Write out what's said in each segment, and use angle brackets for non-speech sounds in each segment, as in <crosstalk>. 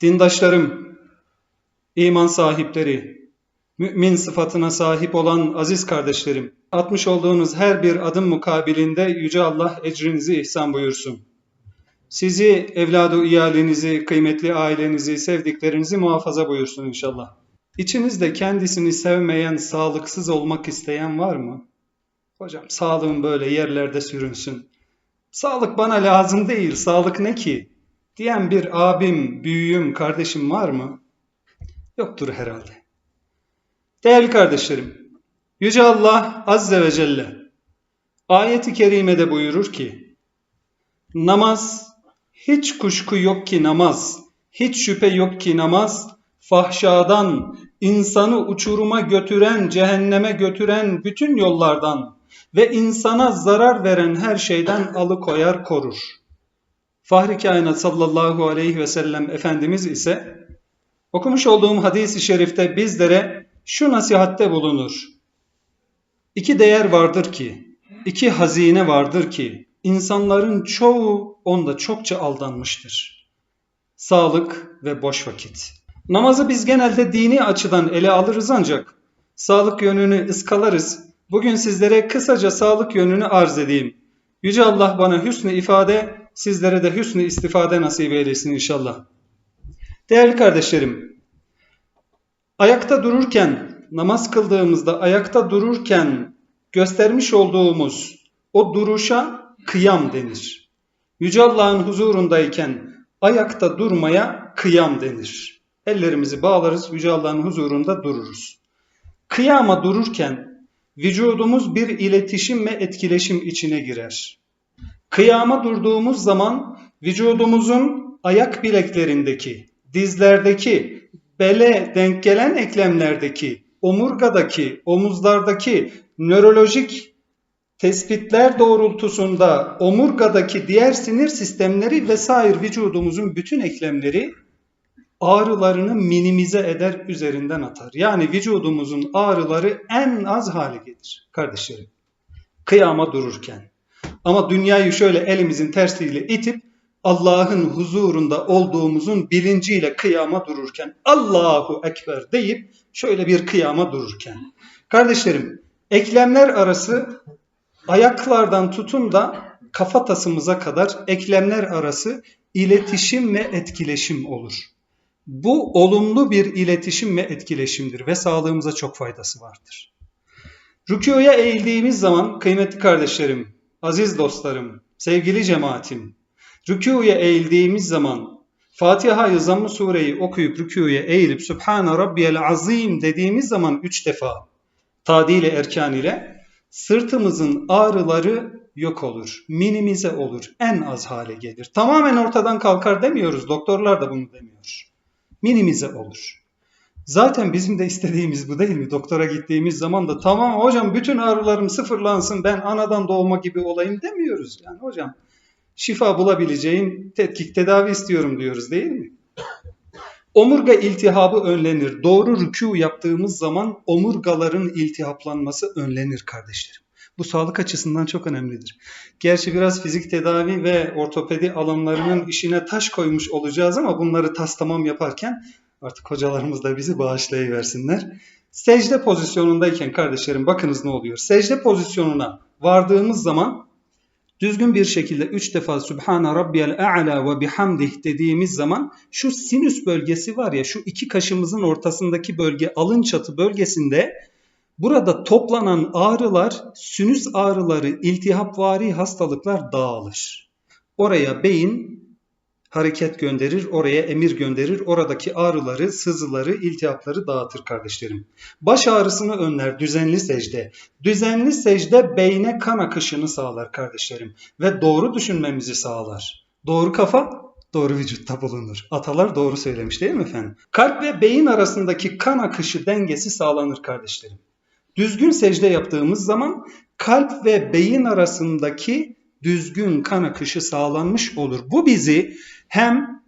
Dindaşlarım, iman sahipleri, mümin sıfatına sahip olan aziz kardeşlerim, atmış olduğunuz her bir adım mukabilinde Yüce Allah ecrinizi ihsan buyursun. Sizi, evladı iyalinizi, kıymetli ailenizi, sevdiklerinizi muhafaza buyursun inşallah. İçinizde kendisini sevmeyen, sağlıksız olmak isteyen var mı? Hocam sağlığım böyle yerlerde sürünsün. Sağlık bana lazım değil, sağlık ne ki? Diyen bir abim, büyüğüm, kardeşim var mı? Yoktur herhalde. Değerli kardeşlerim, Yüce Allah Azze ve Celle ayeti kerimede buyurur ki, namaz, hiç kuşku yok ki namaz, hiç şüphe yok ki namaz, fahşadan, insanı uçuruma götüren, cehenneme götüren bütün yollardan ve insana zarar veren her şeyden alıkoyar korur. Fahri Kainat sallallahu aleyhi ve sellem Efendimiz ise okumuş olduğum hadis-i şerifte bizlere şu nasihatte bulunur. İki değer vardır ki, iki hazine vardır ki insanların çoğu onda çokça aldanmıştır. Sağlık ve boş vakit. Namazı biz genelde dini açıdan ele alırız ancak sağlık yönünü ıskalarız. Bugün sizlere kısaca sağlık yönünü arz edeyim. Yüce Allah bana hüsnü ifade, sizlere de hüsnü istifade nasip eylesin inşallah. Değerli kardeşlerim, ayakta dururken, namaz kıldığımızda ayakta dururken göstermiş olduğumuz o duruşa kıyam denir. Yüce Allah'ın huzurundayken ayakta durmaya kıyam denir. Ellerimizi bağlarız, Yüce Allah'ın huzurunda dururuz. Kıyama dururken vücudumuz bir iletişim ve etkileşim içine girer. Kıyama durduğumuz zaman vücudumuzun ayak bileklerindeki, dizlerdeki, bele denk gelen eklemlerdeki, omurgadaki, omuzlardaki nörolojik tespitler doğrultusunda omurgadaki diğer sinir sistemleri vesaire vücudumuzun bütün eklemleri ağrılarını minimize eder üzerinden atar. Yani vücudumuzun ağrıları en az hale gelir kardeşlerim. Kıyama dururken. Ama dünyayı şöyle elimizin tersiyle itip Allah'ın huzurunda olduğumuzun bilinciyle kıyama dururken Allahu Ekber deyip şöyle bir kıyama dururken. Kardeşlerim eklemler arası ayaklardan tutun da kafatasımıza kadar eklemler arası iletişim ve etkileşim olur. Bu olumlu bir iletişim ve etkileşimdir ve sağlığımıza çok faydası vardır. Rükûya eğildiğimiz zaman kıymetli kardeşlerim, aziz dostlarım, sevgili cemaatim, rükûya eğildiğimiz zaman Fatiha-i Zamm-ı Sure'yi okuyup rükûya eğilip Sübhane Rabbiyel Azim dediğimiz zaman üç defa tadil erkan ile sırtımızın ağrıları yok olur, minimize olur, en az hale gelir. Tamamen ortadan kalkar demiyoruz, doktorlar da bunu demiyor. Minimize olur. Zaten bizim de istediğimiz bu değil mi? Doktora gittiğimiz zaman da tamam hocam bütün ağrılarım sıfırlansın ben anadan doğma gibi olayım demiyoruz. Yani hocam şifa bulabileceğim tetkik tedavi istiyorum diyoruz değil mi? Omurga iltihabı önlenir. Doğru rükû yaptığımız zaman omurgaların iltihaplanması önlenir kardeşlerim. Bu sağlık açısından çok önemlidir. Gerçi biraz fizik tedavi ve ortopedi alanlarının işine taş koymuş olacağız ama bunları tas tamam yaparken artık hocalarımız da bizi bağışlayıversinler. Secde pozisyonundayken kardeşlerim bakınız ne oluyor. Secde pozisyonuna vardığımız zaman düzgün bir şekilde üç defa Sübhane Rabbiyel A'la ve bihamdih dediğimiz zaman şu sinüs bölgesi var ya şu iki kaşımızın ortasındaki bölge alın çatı bölgesinde burada toplanan ağrılar sinüs ağrıları iltihapvari hastalıklar dağılır. Oraya beyin hareket gönderir, oraya emir gönderir. Oradaki ağrıları, sızıları, iltihapları dağıtır kardeşlerim. Baş ağrısını önler düzenli secde. Düzenli secde beyne kan akışını sağlar kardeşlerim ve doğru düşünmemizi sağlar. Doğru kafa doğru vücutta bulunur. Atalar doğru söylemiş değil mi efendim? Kalp ve beyin arasındaki kan akışı dengesi sağlanır kardeşlerim. Düzgün secde yaptığımız zaman kalp ve beyin arasındaki düzgün kan akışı sağlanmış olur. Bu bizi hem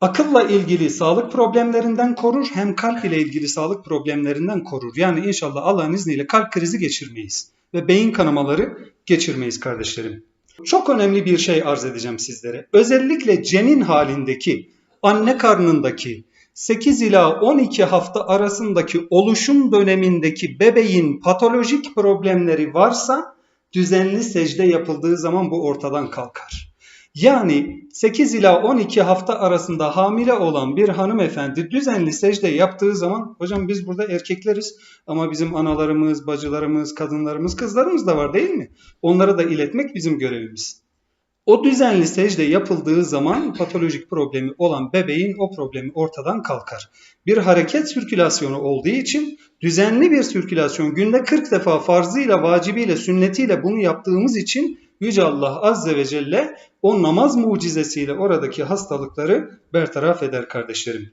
akılla ilgili sağlık problemlerinden korur hem kalp ile ilgili sağlık problemlerinden korur. Yani inşallah Allah'ın izniyle kalp krizi geçirmeyiz ve beyin kanamaları geçirmeyiz kardeşlerim. Çok önemli bir şey arz edeceğim sizlere. Özellikle cenin halindeki anne karnındaki 8 ila 12 hafta arasındaki oluşum dönemindeki bebeğin patolojik problemleri varsa düzenli secde yapıldığı zaman bu ortadan kalkar. Yani 8 ila 12 hafta arasında hamile olan bir hanımefendi düzenli secde yaptığı zaman hocam biz burada erkekleriz ama bizim analarımız, bacılarımız, kadınlarımız, kızlarımız da var değil mi? Onlara da iletmek bizim görevimiz. O düzenli secde yapıldığı zaman patolojik problemi olan bebeğin o problemi ortadan kalkar. Bir hareket sirkülasyonu olduğu için düzenli bir sirkülasyon günde 40 defa farzıyla, vacibiyle, sünnetiyle bunu yaptığımız için Yüce Allah Azze ve Celle o namaz mucizesiyle oradaki hastalıkları bertaraf eder kardeşlerim.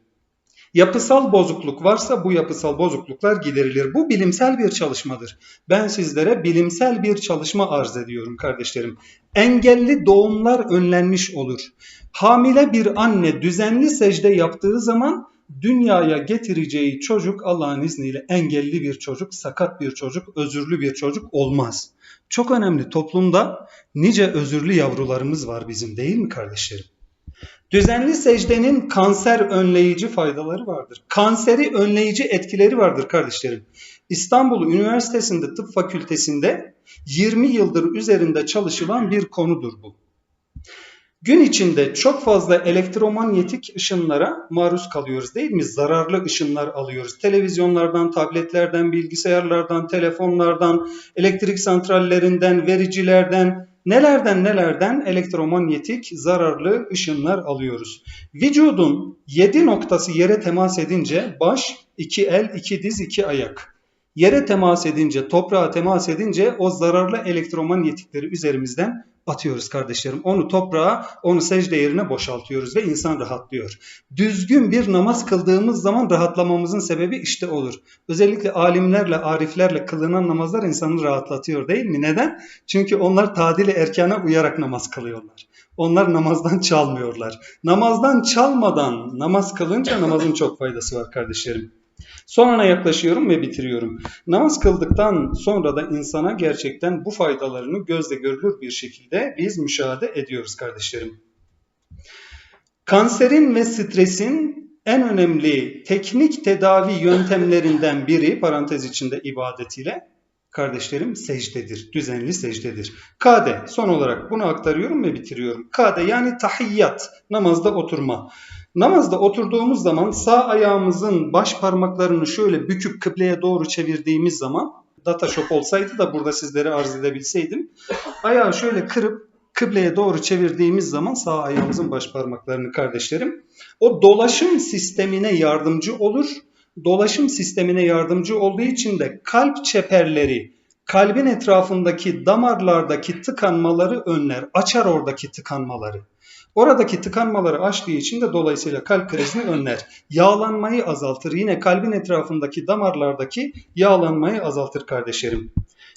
Yapısal bozukluk varsa bu yapısal bozukluklar giderilir. Bu bilimsel bir çalışmadır. Ben sizlere bilimsel bir çalışma arz ediyorum kardeşlerim. Engelli doğumlar önlenmiş olur. Hamile bir anne düzenli secde yaptığı zaman dünyaya getireceği çocuk Allah'ın izniyle engelli bir çocuk, sakat bir çocuk, özürlü bir çocuk olmaz. Çok önemli toplumda nice özürlü yavrularımız var bizim değil mi kardeşlerim? Düzenli secdenin kanser önleyici faydaları vardır. Kanseri önleyici etkileri vardır kardeşlerim. İstanbul Üniversitesi'nde tıp fakültesinde 20 yıldır üzerinde çalışılan bir konudur bu. Gün içinde çok fazla elektromanyetik ışınlara maruz kalıyoruz değil mi? Zararlı ışınlar alıyoruz. Televizyonlardan, tabletlerden, bilgisayarlardan, telefonlardan, elektrik santrallerinden, vericilerden, nelerden nelerden elektromanyetik zararlı ışınlar alıyoruz. Vücudun 7 noktası yere temas edince baş, iki el, iki diz, iki ayak. Yere temas edince, toprağa temas edince o zararlı elektromanyetikleri üzerimizden atıyoruz kardeşlerim. Onu toprağa, onu secde yerine boşaltıyoruz ve insan rahatlıyor. Düzgün bir namaz kıldığımız zaman rahatlamamızın sebebi işte olur. Özellikle alimlerle, ariflerle kılınan namazlar insanı rahatlatıyor değil mi? Neden? Çünkü onlar tadili erkana uyarak namaz kılıyorlar. Onlar namazdan çalmıyorlar. Namazdan çalmadan namaz kılınca namazın çok faydası var kardeşlerim. Sonuna yaklaşıyorum ve bitiriyorum. Namaz kıldıktan sonra da insana gerçekten bu faydalarını gözle görülür bir şekilde biz müşahede ediyoruz kardeşlerim. Kanserin ve stresin en önemli teknik tedavi yöntemlerinden biri parantez içinde ibadetiyle kardeşlerim secdedir. Düzenli secdedir. Kade son olarak bunu aktarıyorum ve bitiriyorum. Kade yani tahiyyat namazda oturma. Namazda oturduğumuz zaman sağ ayağımızın baş parmaklarını şöyle büküp kıbleye doğru çevirdiğimiz zaman data shop olsaydı da burada sizlere arz edebilseydim. Ayağı şöyle kırıp kıbleye doğru çevirdiğimiz zaman sağ ayağımızın baş parmaklarını kardeşlerim o dolaşım sistemine yardımcı olur. Dolaşım sistemine yardımcı olduğu için de kalp çeperleri, kalbin etrafındaki damarlardaki tıkanmaları önler, açar oradaki tıkanmaları. Oradaki tıkanmaları aştığı için de dolayısıyla kalp krizini önler. Yağlanmayı azaltır. Yine kalbin etrafındaki damarlardaki yağlanmayı azaltır kardeşlerim.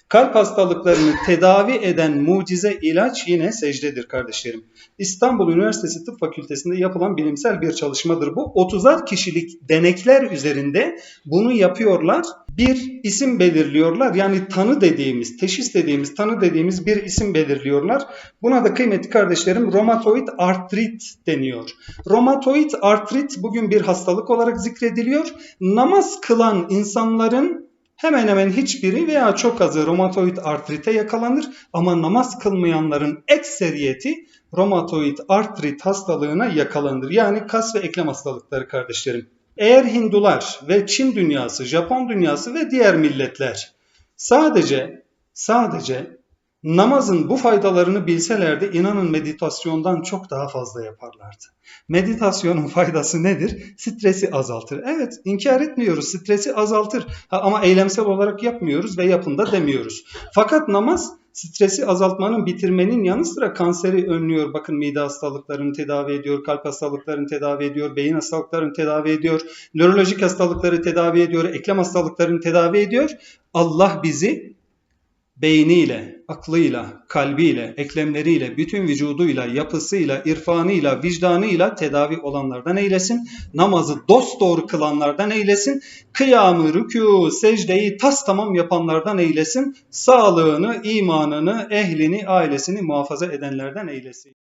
Kalp hastalıklarını tedavi eden mucize ilaç yine secdedir kardeşlerim. İstanbul Üniversitesi Tıp Fakültesi'nde yapılan bilimsel bir çalışmadır bu. 30'ar kişilik denekler üzerinde bunu yapıyorlar. Bir isim belirliyorlar. Yani tanı dediğimiz, teşhis dediğimiz, tanı dediğimiz bir isim belirliyorlar. Buna da kıymetli kardeşlerim romatoid artrit deniyor. Romatoid artrit bugün bir hastalık olarak zikrediliyor. Namaz kılan insanların hemen hemen hiçbiri veya çok azı romatoid artrite yakalanır ama namaz kılmayanların ekseriyeti romatoid artrit hastalığına yakalanır. Yani kas ve eklem hastalıkları kardeşlerim. Eğer Hindular ve Çin dünyası, Japon dünyası ve diğer milletler sadece sadece namazın bu faydalarını bilselerdi inanın meditasyondan çok daha fazla yaparlardı. Meditasyonun <laughs> faydası nedir? Stresi azaltır. Evet inkar etmiyoruz stresi azaltır ha, ama eylemsel olarak yapmıyoruz ve yapında demiyoruz. Fakat namaz stresi azaltmanın, bitirmenin yanı sıra kanseri önlüyor. Bakın mide hastalıklarını tedavi ediyor, kalp hastalıklarını tedavi ediyor, beyin hastalıklarını tedavi ediyor, nörolojik hastalıkları tedavi ediyor, eklem hastalıklarını tedavi ediyor. Allah bizi beyniyle, aklıyla, kalbiyle, eklemleriyle, bütün vücuduyla, yapısıyla, irfanıyla, vicdanıyla tedavi olanlardan eylesin. Namazı dosdoğru kılanlardan eylesin. Kıyamı, rükû, secdeyi tas tamam yapanlardan eylesin. Sağlığını, imanını, ehlini, ailesini muhafaza edenlerden eylesin.